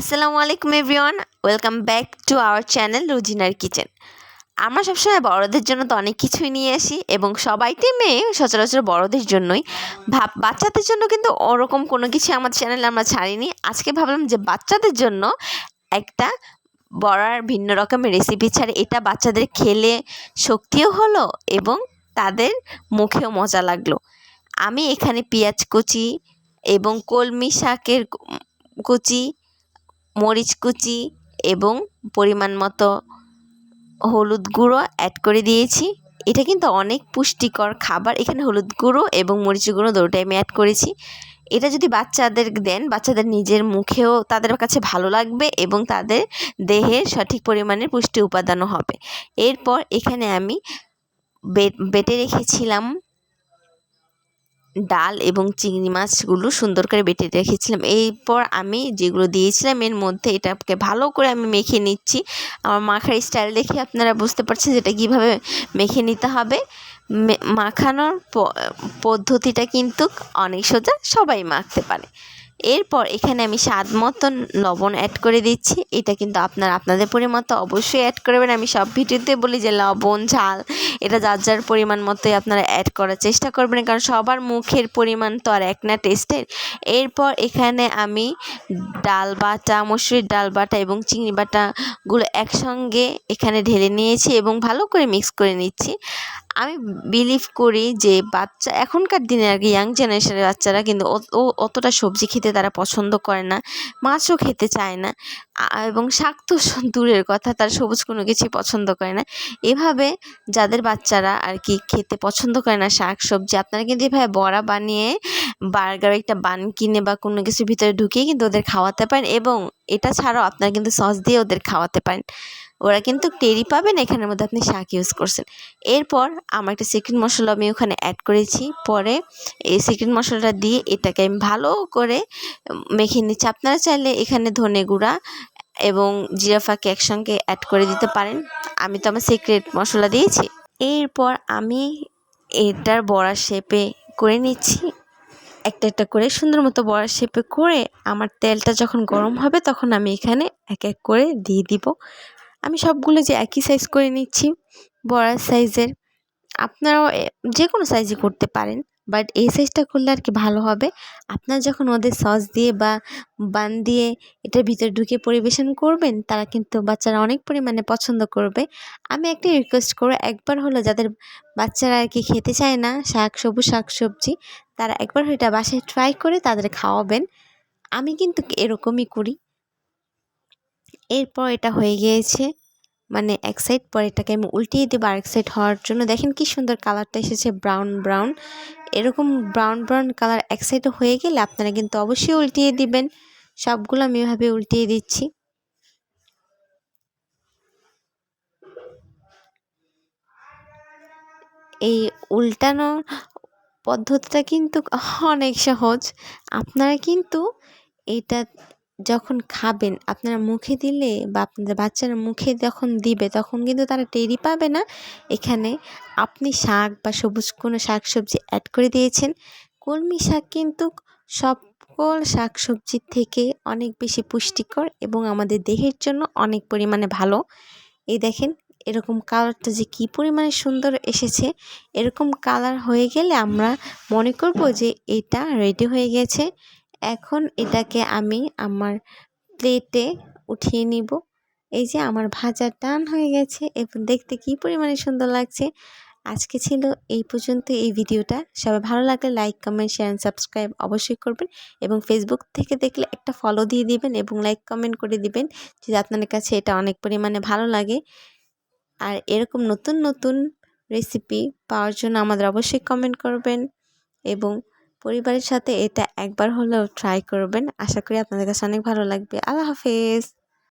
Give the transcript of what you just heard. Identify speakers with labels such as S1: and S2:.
S1: আসসালামু আলাইকুম everyone, welcome back to our channel রুজিনার kitchen. আমরা সবসময় বড়দের জন্য তো অনেক কিছুই নিয়ে আসি এবং সবাইতে মেয়ে সচরাচর বড়দের জন্যই। ভাব, বাচ্চাদের জন্য কিন্তু ওরকম কোনো কিছু আমাদের চ্যানেলে আমরা ছাড়িনি। আজকে ভাবলাম যে বাচ্চাদের জন্য একটা বড়ার ভিন্ন রকমের রেসিপি ছাড়ে। এটা বাচ্চাদের খেলে শক্তিও হলো এবং তাদের মুখেও মজা লাগল। আমি এখানে পেঁয়াজ কুচি এবং কলমি শাকের কুচি মরিচ কুচি এবং পরিমাণ মতো হলুদ গুঁড়ো অ্যাড করে দিয়েছি। এটা কিন্তু অনেক পুষ্টিকর খাবার। এখানে হলুদ গুঁড়ো এবং মরিচ গুঁড়ো দুটোই আমি অ্যাড করেছি। এটা যদি বাচ্চাদের দেন, বাচ্চাদের নিজের মুখেও তাদের কাছে ভালো লাগবে এবং তাদের দেহের সঠিক পরিমাণের পুষ্টি উপাদানও হবে। এরপর এখানে আমি বেটে রেখেছিলাম ডাল এবং চিংড়ি মাছগুলো সুন্দর করে বেটে রেখেছিলাম। এরপর আমি যেগুলো দিয়েছিলাম, এর মধ্যে এটাকে ভালো করে আমি মেখে নিচ্ছি। আমার মাখার স্টাইল দেখে আপনারা বুঝতে পারছেন যেটা কীভাবে মেখে নিতে হবে। মাখানোর পদ্ধতিটা কিন্তু অনেক সোজা সবাই মাখতে পারে। এরপর এখানে আমি স্বাদ মতন লবণ অ্যাড করে দিচ্ছি। এটা কিন্তু আপনার, আপনাদের পরিমতো অবশ্যই অ্যাড করবেন। আমি সব ভিডিওতে বলি যে লবণ, ঝাল, এটা যার যার পরিমাণ মতোই আপনারা অ্যাড করার চেষ্টা করবেন। কারণ সবার মুখের পরিমাণ তো আর এক না টেস্টের এরপর এখানে আমি ডাল বাটা, মসুরির ডাল বাটা এবং চিংড়ি বাটাগুলো একসঙ্গে এখানে ঢেলে নিয়েছি এবং ভালো করে মিক্স করে নিচ্ছি। আমি বিলিভ করি যে বাচ্চা, এখনকার দিনে আর কি ইয়াং জেনারেশনের বাচ্চারা কিন্তু ও অতটা সবজি খেতে তারা পছন্দ করে না, মাছও খেতে চায় না এবং শাক তো দূরের কথা, তারা সবুজ কোনো কিছুই পছন্দ করে না। এভাবে যাদের বাচ্চারা আর কি খেতে পছন্দ করে না শাক, সবজি, আপনারা কিন্তু এভাবে বড়া বানিয়ে বার্গার একটা বান কিনে বা কোনো কিছুর ভিতরে ঢুকিয়ে কিন্তু ওদের খাওয়াতে পারেন, এবং এটা ছাড়াও আপনারা কিন্তু সস দিয়ে ওদের খাওয়াতে পারেন। ওরা কিন্তু টেরি পাবেন, এখানের মধ্যে আপনি শাক ইউজ করছেন। এরপর আমার একটা সিক্রেট মশলা আমি ওখানে অ্যাড করেছি। পরে এই সিক্রেট মশলাটা দিয়ে এটাকে আমি ভালো করে মেখে নিচ্ছি। আপনারা চাইলে এখানে ধনে গুঁড়া এবং জিরাফাকে একসঙ্গে অ্যাড করে দিতে পারেন। আমি তো আমার সিক্রেট মশলা দিয়েছি। এরপর আমি এটার বড়া শেপে করে নিচ্ছি। একটা একটা করে সুন্দর মতো বড়া শেপে করে আমার তেলটা যখন গরম হবে তখন আমি এখানে এক এক করে দিয়ে দিব। আমি সবগুলো যে একই সাইজ করে নিচ্ছি, বড়ার সাইজের আপনারাও যে কোনো সাইজই করতে পারেন বাট এই সাইজটা করলে আর কি ভালো হবে। আপনার যখন ওদের সস দিয়ে বা বান দিয়ে এটার ভিতরে ঢুকে পরিবেশন করবেন, তারা কিন্তু বাচ্চারা অনেক পরিমাণে পছন্দ করবে। আমি একটা রিকোয়েস্ট করব, একবার হলো যাদের বাচ্চারা আর কি খেতে চায় না শাক সবুজ শাক সবজি তারা একবার এটা বাসায় ট্রাই করে তাদের খাওয়াবেন। আমি কিন্তু এরকমই করি। এরপর এটা হয়ে গিয়েছে। মানে এক সাইড পরে এটাকে আমি উল্টিয়ে দেবো আরেক সাইড হওয়ার জন্য। দেখেন কি সুন্দর কালারটা এসেছে ব্রাউন ব্রাউন এরকম ব্রাউন ব্রাউন কালার এক সাইডে হয়ে গেলে আপনারা কিন্তু অবশ্যই উল্টিয়ে দিবেন। সবগুলো আমি এভাবে উল্টিয়ে দিচ্ছি। এই উল্টানো পদ্ধতিটা কিন্তু অনেক সহজ। আপনারা কিন্তু এটা যখন খাবেন, আপনারা মুখে দিলে বা আপনাদের বাচ্চারা মুখে যখন দিবে, তখন কিন্তু তারা টেরই পাবে না। এখানে আপনি শাক বা সবুজ কোনো শাক সবজি অ্যাড করে দিয়েছেন। কলমি শাক কিন্তু সকল শাক সবজির থেকে অনেক বেশি পুষ্টিকর এবং আমাদের দেহের জন্য অনেক পরিমাণে ভালো। এই দেখেন, এরকম কালারটা যে কী পরিমাণে সুন্দর এসেছে। এরকম কালার হয়ে গেলে আমরা মনে করব যে এটা রেডি হয়ে গেছে। এখন এটাকে আমি আমার প্লেটে উঠিয়ে নিব। এই যে আমার ভাজা টান হয়ে গেছে এবং দেখতে কী পরিমাণে সুন্দর লাগছে। আজকে ছিল এই পর্যন্ত এই ভিডিওটা। সবাই ভালো লাগলে like comment share and subscribe অবশ্যই করবেন এবং ফেসবুক থেকে দেখলে একটা ফলো দিয়ে দিবেন এবং লাইক কমেন্ট করে দিবেন যদি আপনাদের কাছে এটা অনেক পরিমাণে ভালো লাগে। আর এরকম নতুন নতুন রেসিপি পাওয়ার জন্য আমাদের অবশ্যই কমেন্ট করবেন এবং পরিবারের সাথে এটা একবার হলেও ট্রাই করবেন। আশা করি আপনাদের কাছে অনেক ভালো লাগবে। আল্লাহ হাফেজ।